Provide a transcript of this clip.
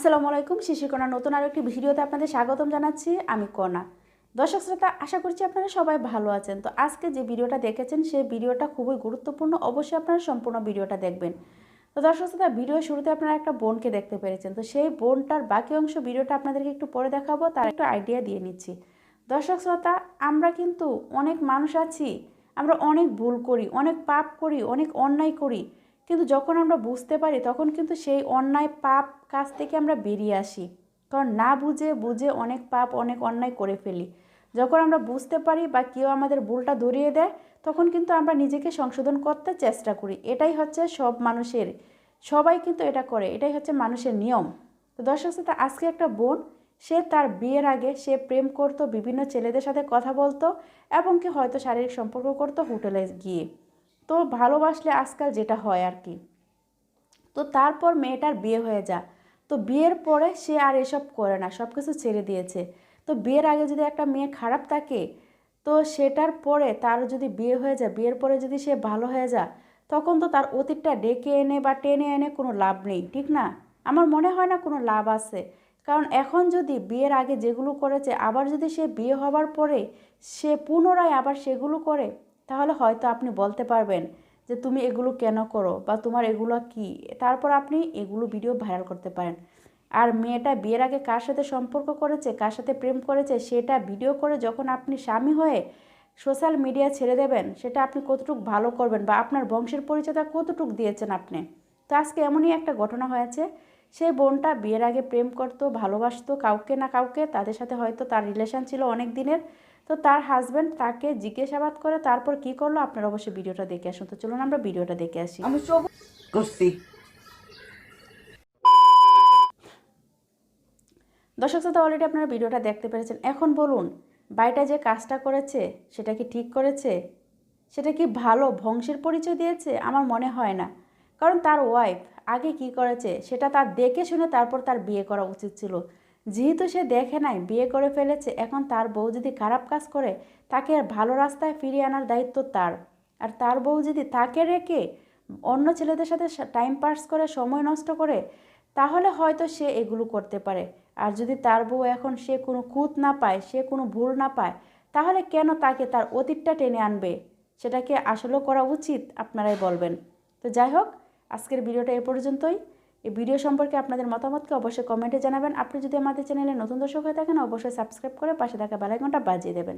আসসালামু আলাইকুম শিশিরকণা নতুন আরও একটি ভিডিওতে আপনাদের স্বাগতম জানাচ্ছি, আমি কণা। দর্শক শ্রোতা, আশা করছি আপনারা সবাই ভালো আছেন। তো আজকে যে ভিডিওটা দেখেছেন, সেই ভিডিওটা খুবই গুরুত্বপূর্ণ, অবশ্যই আপনারা সম্পূর্ণ ভিডিওটা দেখবেন। তো দর্শক শ্রোতা, ভিডিও শুরুতে আপনারা একটা বোনকে দেখতে পেরেছেন। তো সেই বোনটার বাকি অংশ ভিডিওটা আপনাদেরকে একটু পরে দেখাবো, তার একটু আইডিয়া দিয়ে নিচ্ছি। দর্শক শ্রোতা, আমরা কিন্তু অনেক মানুষ আছি, আমরা অনেক ভুল করি, অনেক পাপ করি, অনেক অন্যায় করি। কিন্তু যখন আমরা বুঝতে পারি, তখন কিন্তু সেই অন্যায় পাপ কাজ থেকে আমরা বেরিয়ে আসি। কারণ না বুঝে বুঝে অনেক পাপ, অনেক অন্যায় করে ফেলি। যখন আমরা বুঝতে পারি বা কেউ আমাদের ভুলটা ধরিয়ে দেয়, তখন কিন্তু আমরা নিজেকে সংশোধন করতে চেষ্টা করি। এটাই হচ্ছে সব মানুষের, সবাই কিন্তু এটা করে। এটাই হচ্ছে মানুষের নিয়ম। তো দর্শক শ্রোতা, আজকে একটা বোন, সে তার বিয়ের আগে সে প্রেম করতো, বিভিন্ন ছেলেদের সাথে কথা বলতো এবং কি হয়তো শারীরিক সম্পর্ক করতো হোটেলে গিয়ে। তো ভালোবাসলে আজকাল যেটা হয় আর কি। তো তারপর মেয়েটার বিয়ে হয়ে যা তো বিয়ের পরে সে আর এসব করে না সব কিছু ছেড়ে দিয়েছে। তো বিয়ের আগে যদি একটা মেয়ে খারাপ থাকে, তো সেটার পরে তার যদি বিয়ে হয়ে যায়, বিয়ের পরে যদি সে ভালো হয়ে যায়, তখন তো তার অতীতটা ডেকে এনে বা টেনে এনে কোনো লাভ নেই, ঠিক না? আমার মনে হয় না কোনো লাভ আছে। কারণ এখন যদি বিয়ের আগে যেগুলো করেছে, আবার যদি সে বিয়ে হবার পরে সে পুনরায় আবার সেগুলো করে তাহলে হয়তো আপনি বলতে পারবেন যে তুমি এগুলো কেন করো বা তোমার এগুলো কি? তারপর আপনি এগুলো ভিডিও ভাইরাল করতে পারেন। আর মেয়েটা বিয়ের আগে কার সাথে সম্পর্ক করেছে, কার সাথে প্রেম করেছে, সেটা ভিডিও করে যখন আপনি স্বামী হয়ে সোশ্যাল মিডিয়া ছেড়ে দেবেন, সেটা আপনি কতটুকু ভালো করবেন বা আপনার বংশের পরিচয়টা কতটুকু দিয়েছেন আপনি? তো আজকে এমনই একটা ঘটনা হয়েছে। সেই বোনটা বিয়ের আগে প্রেম করতো, ভালোবাসতো, কাউকে না কাউকে, তাদের সাথে হয়তো তার রিলেশন ছিল অনেক দিনের। তো তার হাজব্যান্ড তাকে জিজ্ঞাসাবাদ করে তারপর কি করল? আপনারা অবশ্যই ভিডিওটা দেখে আসুন। তো চলুন আমরা ভিডিওটা দেখে আসি। আমি করছি। দর্শক শ্রোতা অলরেডি আপনারা ভিডিওটা দেখতে পেরেছেন। এখন বলুন বাড়িটা যে কাজটা করেছে সেটা কি ঠিক করেছে? সেটা কি ভালো বংশের পরিচয় দিয়েছে? আমার মনে হয় না। কারণ তার ওয়াইফ আগে কি করেছে সেটা তার দেখে শুনে তারপর তার বিয়ে করা উচিত ছিল। যেহেতু সে দেখে নাই, বিয়ে করে ফেলেছে, এখন তার বউ যদি খারাপ কাজ করে, তাকে ভালো রাস্তায় ফিরিয়ে আনার দায়িত্ব তার। আর তার বউ যদি তাকে রেখে অন্য ছেলেদের সাথে টাইম পাস করে, সময় নষ্ট করে, তাহলে হয়তো সে এগুলো করতে পারে। আর যদি তার বউ এখন সে কোনো খুঁত না পায়, সে কোনো ভুল না পায়, তাহলে কেন তাকে তার অতীতটা টেনে আনবে? সেটাকে আসলেও করা উচিত, আপনারাই বলবেন। তো যাই হোক, আজকের ভিডিওটা এ পর্যন্তই। এই ভিডিও সম্পর্কে আপনাদের মতামতকে অবশ্যই কমেন্টে জানাবেন। আপনি যদি আমাদের চ্যানেলে নতুন দর্শক হয়ে থাকেন, অবশ্যই সাবস্ক্রাইব করে পাশে থাকা বেলাইকনটা বাজিয়ে দেবেন।